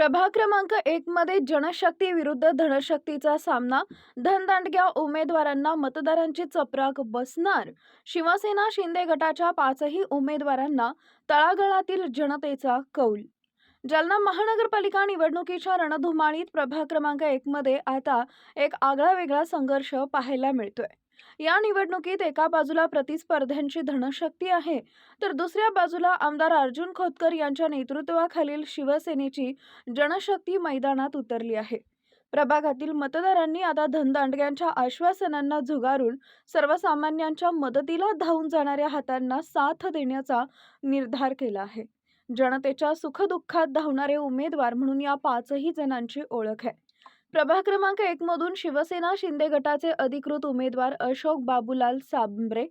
प्रभाग क्रमांक एक मध्ये जनशक्ती विरुद्ध धनशक्तीचा सामना. धनदांडग्या उमेदवारांना मतदारांची चपराक बसणार. शिवसेना शिंदे गटाच्या पाचही उमेदवारांना तळागळातील जनतेचा कौल. जालना महानगरपालिका निवडणुकीच्या रणधुमाळीत प्रभाग क्रमांक एक मध्ये आता एक आगळा वेगळा संघर्ष पाहायला मिळतोय. या निवडणुकीत एका बाजूला प्रतिस्पर्ध्यांची धनशक्ती आहे तर दुसऱ्या बाजूला आमदार अर्जुन खोतकर यांच्या नेतृत्वाखालील शिवसेनेची जनशक्ती मैदानात उतरली आहे. प्रभागातील मतदारांनी आता धनदांडग्यांच्या आश्वासनांना झुगारून सर्वसामान्यांच्या मदतीला धावून जाणाऱ्या हातांना साथ देण्याचा निर्धार केला आहे. जनतेच्या सुखदुःखात धावणारे उमेदवार म्हणून या पाचही जणांची ओळख आहे. प्रभाग क्रमांक एक मधून शिवसेना शिंदे गटाचे अधिकृत उमेदवार अशोक बाबूलाल सांबरे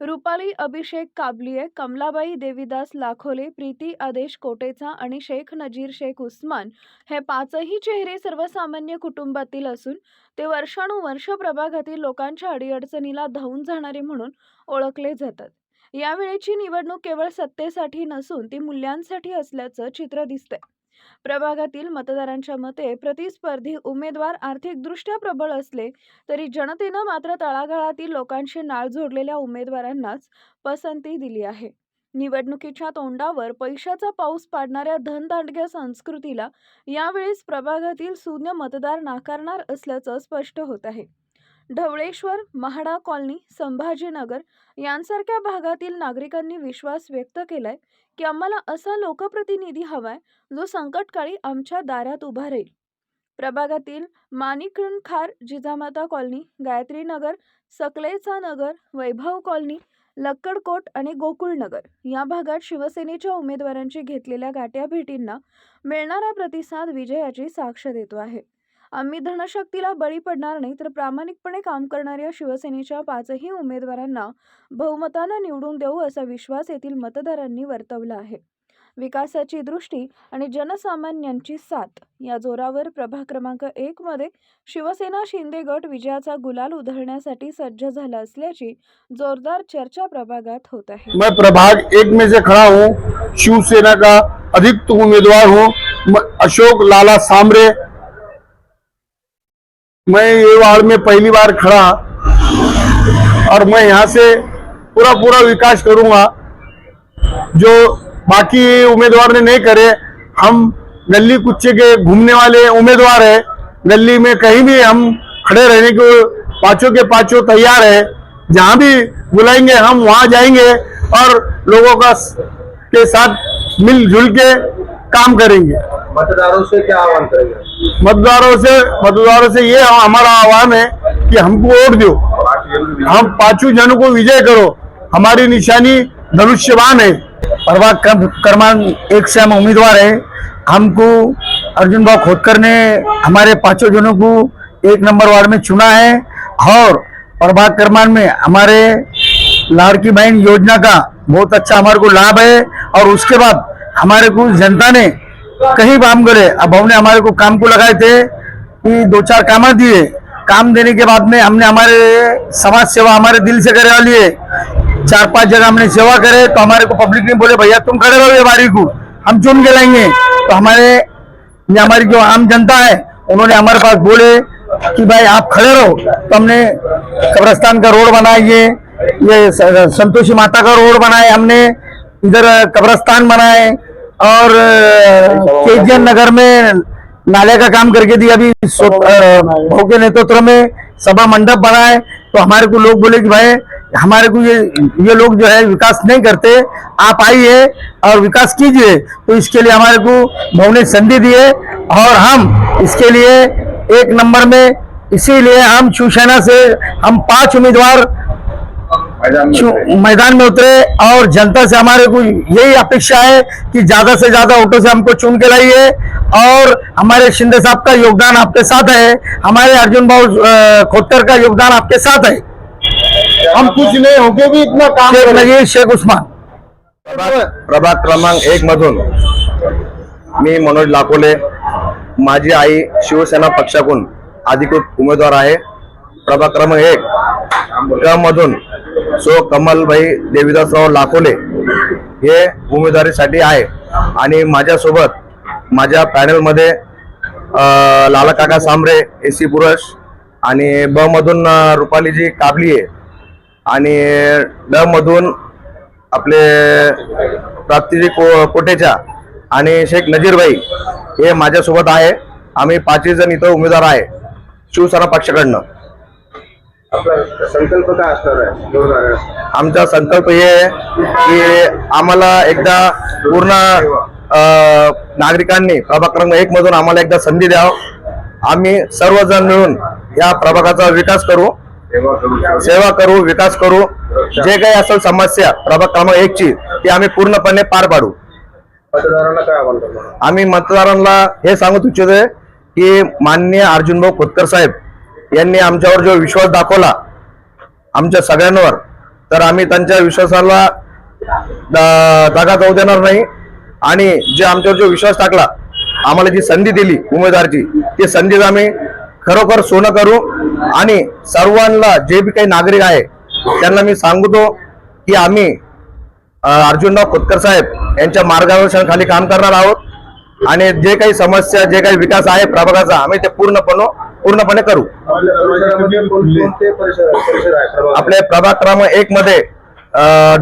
रुपाली अभिषेक काबलिये कमलाबाई देवीदास लाखोले प्रीती आदेश कोटेचा आणि शेख नजीर शेख उस्मान हे पाचही चेहरे सर्वसामान्य कुटुंबातील असून ते वर्षानुवर्ष प्रभागातील लोकांच्या अडीअडचणीला धावून जाणारे म्हणून ओळखले जातात. यावेळेची निवडणूक केवळ सत्तेसाठी नसून ती मूल्यांसाठी असल्याचं चित्र दिसतंय. प्रभागातील मतदारांच्या मते प्रतिस्पर्धी उमेदवार आर्थिकदृष्ट्या प्रबळ असले तरी जनतेनं मात्र तळागाळातील लोकांशी नाळ जोडलेल्या उमेदवारांनाच पसंती दिली आहे. निवडणुकीच्या तोंडावर पैशाचा पाऊस पाडणाऱ्या धनदांडग्या संस्कृतीला यावेळेस प्रभागातील शून्य मतदार नाकारणार असल्याचं स्पष्ट होत आहे. ढवळेश्वर महाडा कॉलनी संभाजीनगर यांसारख्या भागातील नागरिकांनी विश्वास व्यक्त केलाय की आम्हाला असा लोकप्रतिनिधी हवाय जो संकटकाळी आमच्या दारात उभा राहील. प्रभागातील माणिकणखार जिजामाता कॉलनी गायत्री नगर सकलेचा नगर वैभव कॉलनी लक्कडकोट आणि गोकुळनगर या भागात शिवसेनेच्या उमेदवारांची घेतलेल्या गाठ्या भेटींना मिळणारा प्रतिसाद विजयाची साक्ष देतो आहे. आम्ही धनशक्तीला बळी पडणार नाही तर प्रामाणिकपणे काम करणाऱ्या शिवसेनेच्या पाचही उमेदवारांना बहुमतानं निवडून देऊ असा विश्वास येथील मतदारांनी वर्तवला आहे. विकासाची दृष्टी आणि जनसामान्यांची साथ या जोरावर प्रभाग क्रमांक एक मध्ये शिवसेना शिंदे गट विजयाचा गुलाल उधळण्यासाठी सज्ज झाला असल्याची जोरदार चर्चा प्रभागात होत आहे. मैं प्रभाग एक में से खड़ा हूँ शिवसेना का अधिक उम्मीदवार हूँ अशोक लाला सामरे मैं ये वार्ड में पहली बार खड़ा और मैं यहाँ से पूरा पूरा विकास करूँगा। जो बाकी उम्मीदवार ने नहीं करे, हम गली कुच्चे के घूमने वाले उम्मीदवार है। गली में कहीं भी हम खड़े रहने को पाँचों के पाँचों तैयार है। जहाँ भी बुलाएँगे, हम वहाँ जाएँगे और लोगों का के साथ मिलजुल के काम करेंगे। मतदारों से क्या आह्वान करेंगे? मतदारों से मतदारों से ये हमारा आह्वान है कि हमको वोट दो। हम पाँचों जनों को विजय करो। हमारी निशानी धनुष्यवान है। प्रभाग क्रम- क्रमांक एक से हम उम्मीदवार है। हमको अर्जुन भाव खोदकर ने हमारे पाँचों जनों को एक नंबर वार्ड में चुना है और प्रभाग क्रमांक में हमारे लाड़की बहन योजना का बहुत अच्छा हमारे को लाभ है और उसके बाद हमारे को जनता ने कहीं काम करे। अब हमने हमारे को काम को लगाए थे, कि दो चार काम दिए। काम देने के बाद में हमने हमारे समाज सेवा हमारे दिल से करे वाली है चार पाँच जगह हमने सेवा करे तो हमारे को पब्लिक ने बोले, भैया, तुम खड़े रहो ये बारी को। हम चुन के लाएँगे। तो हमारे हमारी जो आम जनता है, उन्होंने हमारे पास बोले कि, भाई, आप खड़े रहो। तो हमने कब्रस्तान का रोड बनाइए ये संतोषी माता का रोड बनाए हमने। इधर कब्रस्तान बनाए और के नगर में नाले का काम करके दिया, अभी भाऊ के नेतृत्व में सभा मंडप बनाए तो हमारे को लोग बोले कि भाई, हमारे को ये ये लोग जो है विकास नहीं करते, आप आइए और विकास कीजिए। तो इसके लिए हमारे को भाव ने संधि दिए और हम इसके लिए एक नंबर में, इसीलिए हम शिवसेना से हम पाँच उम्मीदवार मैदान में उतरे। मैदान में उतरे और जनता से हमारे को यही अपेक्षा है कि ज़्यादा से ज़्यादा वोटों से हमको चुन के लाइए और हमारे शिंदे साहब का योगदान आपके साथ है हमारे अर्जुन भाव खोटकर का योगदान आपके साथ है। हम कुछ नहीं होके भी इतना काम नजीर शेख उस्मान। प्रभाग क्रमांक एक मधून मी मनोज लाकोले माझी आई शिवसेना पक्षाकडून अधिकृत उमेदवार आहे. प्रभाग क्रमांक एक मधून सो कमलभाई देविदासराव लाखोले हे उमेदवारीसाठी आहे. आणि माझ्यासोबत माझ्या पॅनलमध्ये लालकाका सांबरे ए सी पुरुष आणि ब मधून रुपालीजी काबली आणि ड मधून आपले प्राप्तीजी को कोटेचा आणि शेख नजीरबाई हे माझ्यासोबत आहे. आम्ही पाचही जण इथं उमेदवार आहे. शिवसेना पक्षाकडनं. संकल्प काय असणार आहे दोन हजार आमचा संकल्प हे आहे की आम्हाला एकदा पूर्ण अ, नागरिकांनी प्रभाग क्रमांक एक मधून आम्हाला एकदा संधी द्यावं. आम्ही सर्वजण मिळून या प्रभागाचा विकास करू सेवा करू. सेवा करू विकास करू. जे काही असेल समस्या प्रभाग क्रमांक एक ची ती आम्ही पूर्णपणे पार पाडू. मतदारांना काय आव्हान करणार? आम्ही मतदारांना हे सांगू इच्छितोय की माननीय अर्जुनभाऊ खोतकर साहेब यांनी आमच्यावर जो विश्वास दाखवला आमच्या सगळ्यांवर तर आम्ही त्यांच्या विश्वासाला दा- जागा जाऊ देणार नाही. आणि जे आमच्यावर जो विश्वास टाकला आम्हाला जी संधी दिली उमेदवारची ती संधीच आम्ही खरोखर सोनं करू आणि सर्वांना जे बी काही नागरिक आहे त्यांना मी सांगतो की आम्ही अर्जुनराव खोतकर साहेब यांच्या मार्गदर्शनाखाली काम करणार आहोत. आणि जे काही समस्या जे काही विकास आहे प्रभागाचा आम्ही ते पूर्णपणे पूर्णपणे करू. आपले प्रभाग क्रमांक एक मध्ये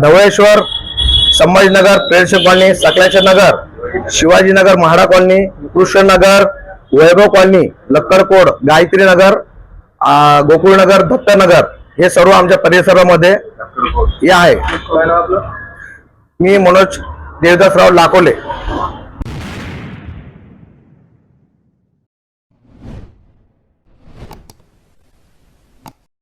Dhawaleshwar Sambhajinagar Premsingh colony Sakleshwar Nagar Shivajinagar MHADA colony Krishnanagar Vaibhav colony Lakkarkod Gayatri Nagar Gokulnagar Dattanagar हे सर्व आमच्या परिसरामध्ये हे आहे. मी मनोज देवदासराव लाकोले.